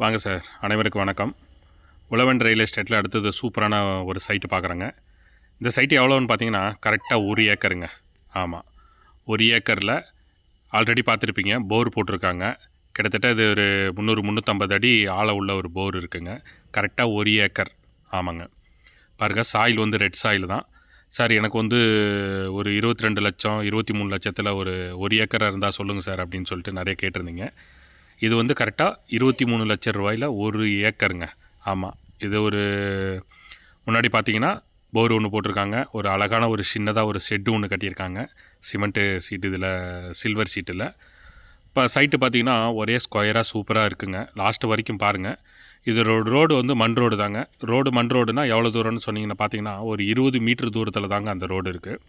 வாங்க சார் அனைவருக்கும் வணக்கம். உழவன் ரயில் எஸ்டேட்டில் அடுத்தது சூப்பரான ஒரு சைட்டு பார்க்குறேங்க. இந்த சைட்டு எவ்வளோன்னு பார்த்தீங்கன்னா கரெக்டாக ஒரு ஏக்கருங்க. ஆமாம் ஒரு ஏக்கரில் ஆல்ரெடி பார்த்துருப்பீங்க போர் போட்டிருக்காங்க. கிட்டத்தட்ட இது ஒரு முந்நூறு முந்நூற்றம்பது அடி ஆழ உள்ள ஒரு போர் இருக்குங்க. கரெக்டாக ஒரு ஏக்கர். ஆமாங்க. பாருங்கள் சாயில் வந்து ரெட் சாயில் தான். சார் எனக்கு வந்து ஒரு இருபத்தி ரெண்டு லட்சம் இருபத்தி மூணு லட்சத்தில் ஒரு ஒரு ஏக்கராக இருந்தால் சொல்லுங்கள் சார் அப்படின்னு சொல்லிட்டு நிறைய கேட்டிருந்தீங்க. இது வந்து கரெக்டாக இருபத்தி மூணு லட்சம் ரூபாயில் ஒரு ஏக்கருங்க. ஆமாம் இது ஒரு முன்னாடி பார்த்தீங்கன்னா போர் ஒன்று போட்டிருக்காங்க. ஒரு அழகான ஒரு சின்னதாக ஒரு ஷெட்டு ஒன்று கட்டியிருக்காங்க. சிமெண்ட்டு சீட்டு இதில் சில்வர் சீட்டில் இப்போ சைட்டு பார்த்தீங்கன்னா ஒரே ஸ்கொயராக சூப்பராக இருக்குங்க. லாஸ்ட்டு வரைக்கும் பாருங்கள் இது ரோடு ரோடு வந்து மண் ரோடு தாங்க. ரோடு மண் ரோடுனால் எவ்வளோ தூரம்னு சொன்னீங்கன்னா பார்த்தீங்கன்னா ஒரு இருபது மீட்டர் தூரத்தில் தாங்க அந்த ரோடு இருக்குது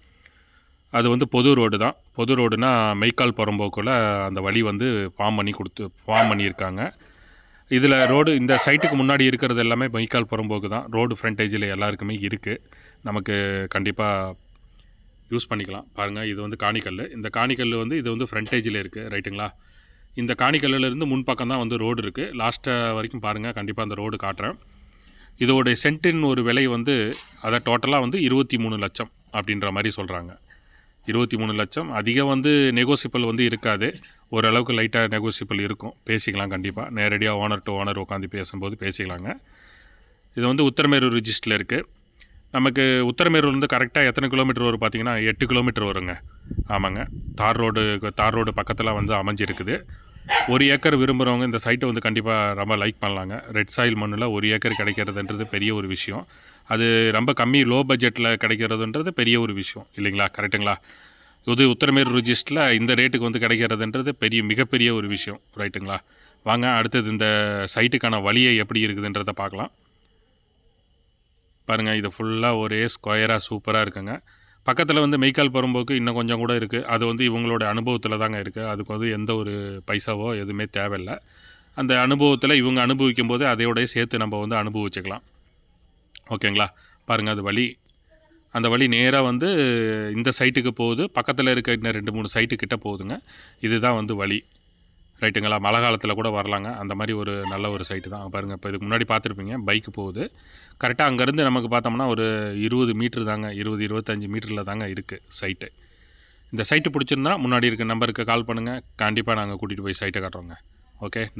அது வந்து பொது ரோடு தான். பொது ரோடுனா மெய்க்கால் புறம்போக்குள்ள அந்த வழி வந்து ஃபார்ம் பண்ணி கொடுத்து ஃபார்ம் பண்ணியிருக்காங்க. இதில் ரோடு இந்த சைட்டுக்கு முன்னாடி இருக்கிறது எல்லாமே மெய்க்கால் புறம்போக்கு தான். ரோடு ஃப்ரண்டேஜில் எல்லாருக்குமே இருக்குது நமக்கு கண்டிப்பாக யூஸ் பண்ணிக்கலாம். பாருங்கள் இது வந்து காணிக்கல் இந்த காணிக்கல் வந்து இது வந்து ஃப்ரண்டேஜில் இருக்குது ரைட்டுங்களா? இந்த காணிக்கல்லிருந்து முன்பக்கம் தான் வந்து ரோடு இருக்குது லாஸ்ட்டை வரைக்கும் பாருங்கள் கண்டிப்பாக அந்த ரோடு காட்டுறேன். இதோடைய சென்ட்டின் ஒரு விலை வந்து அதை டோட்டலாக வந்து இருபத்தி மூணு லட்சம் அப்படின்ற மாதிரி சொல்கிறாங்க இருபத்தி மூணு லட்சம். அதிகம் வந்து நெகோசியபிள் வந்து இருக்காது. ஓரளவுக்கு லைட்டாக நெகோசியபிள் இருக்கும். பேசிக்கலாம் கண்டிப்பாக நேரடியாக ஓனர் டு ஓனர் உட்காந்து பேசும்போது பேசிக்கலாங்க. இது வந்து உத்தரமேரூர் ரிஜிஸ்டரில் இருக்குது நமக்கு உத்தரமேரூர்லேருந்து கரெக்டாக எத்தனை கிலோமீட்டர் வரும் பார்த்தீங்கன்னா எட்டு கிலோமீட்டர் வருங்க. ஆமாங்க. தார் ரோடு தார் ரோடு பக்கத்தில் வந்து அமைஞ்சிருக்குது. ஒரு ஏக்கர் விரும்புகிறவங்க இந்த சைட்டை வந்து கண்டிப்பாக ரொம்ப லைக் பண்ணலாங்க. ரெட் சாயில் மண்ணில் ஒரு ஏக்கர் கிடைக்கிறதுன்றது பெரிய ஒரு விஷயம். அது ரொம்ப கம்மி லோ பட்ஜெட்டில் கிடைக்கிறதுன்றது பெரிய ஒரு விஷயம். இல்லைங்களா? கரெக்டுங்களா இது உத்தரமேரூர் ரிஜிஸ்டரில் இந்த ரேட்டுக்கு வந்து கிடைக்கிறதுன்றது பெரிய மிகப்பெரிய ஒரு விஷயம். ரைட்டுங்களா வாங்க அடுத்தது இந்த சைட்டுக்கான வழியை எப்படி இருக்குதுன்றதை பார்க்கலாம். பாருங்கள் இது ஃபுல்லாக ஒரே ஸ்கொயராக சூப்பராக இருக்குங்க. பக்கத்தில் வந்து மெய்க்கால் புறம்போக்கு இன்னும் கொஞ்சம் கூட இருக்குது அது வந்து இவங்களோட அனுபவத்தில் தாங்க இருக்குது அதுக்கு வந்து எந்த ஒரு பைசாவோ எதுவுமே தேவையில்லை. அந்த அனுபவத்தில் இவங்க அனுபவிக்கும் போது அதையோடய சேர்த்து நம்ம வந்து அனுபவிச்சுக்கலாம். ஓகேங்களா? பாருங்கள் அது வழி அந்த வழி நேராக வந்து இந்த சைட்டுக்கு போகுது. பக்கத்தில் இருக்க இன்னும் ரெண்டு மூணு சைட்டு கிட்ட போகுதுங்க. இதுதான் வந்து வழி ரைட்டுங்களா மழை காலத்தில் கூட வரலாங்க. அந்த மாதிரி ஒரு நல்ல ஒரு சைட்டு தான். பாருங்கள் இப்போ இதுக்கு முன்னாடி பார்த்துருப்பீங்க பைக்கு போகுது. கரெக்டாக அங்கேருந்து நமக்கு பார்த்தோம்னா ஒரு இருபது மீட்ரு தாங்க இருபது இருபத்தஞ்சி மீட்டரில் தாங்க இருக்குது சைட்டு இந்த சைட்டு பிடிச்சிருந்தா முன்னாடி இருக்க நம்பருக்கு கால் பண்ணுங்கள் கண்டிப்பாக நாங்கள் கூட்டிகிட்டு போய் சைட்டை காட்டுறோங்க. ஓகே நன்றி.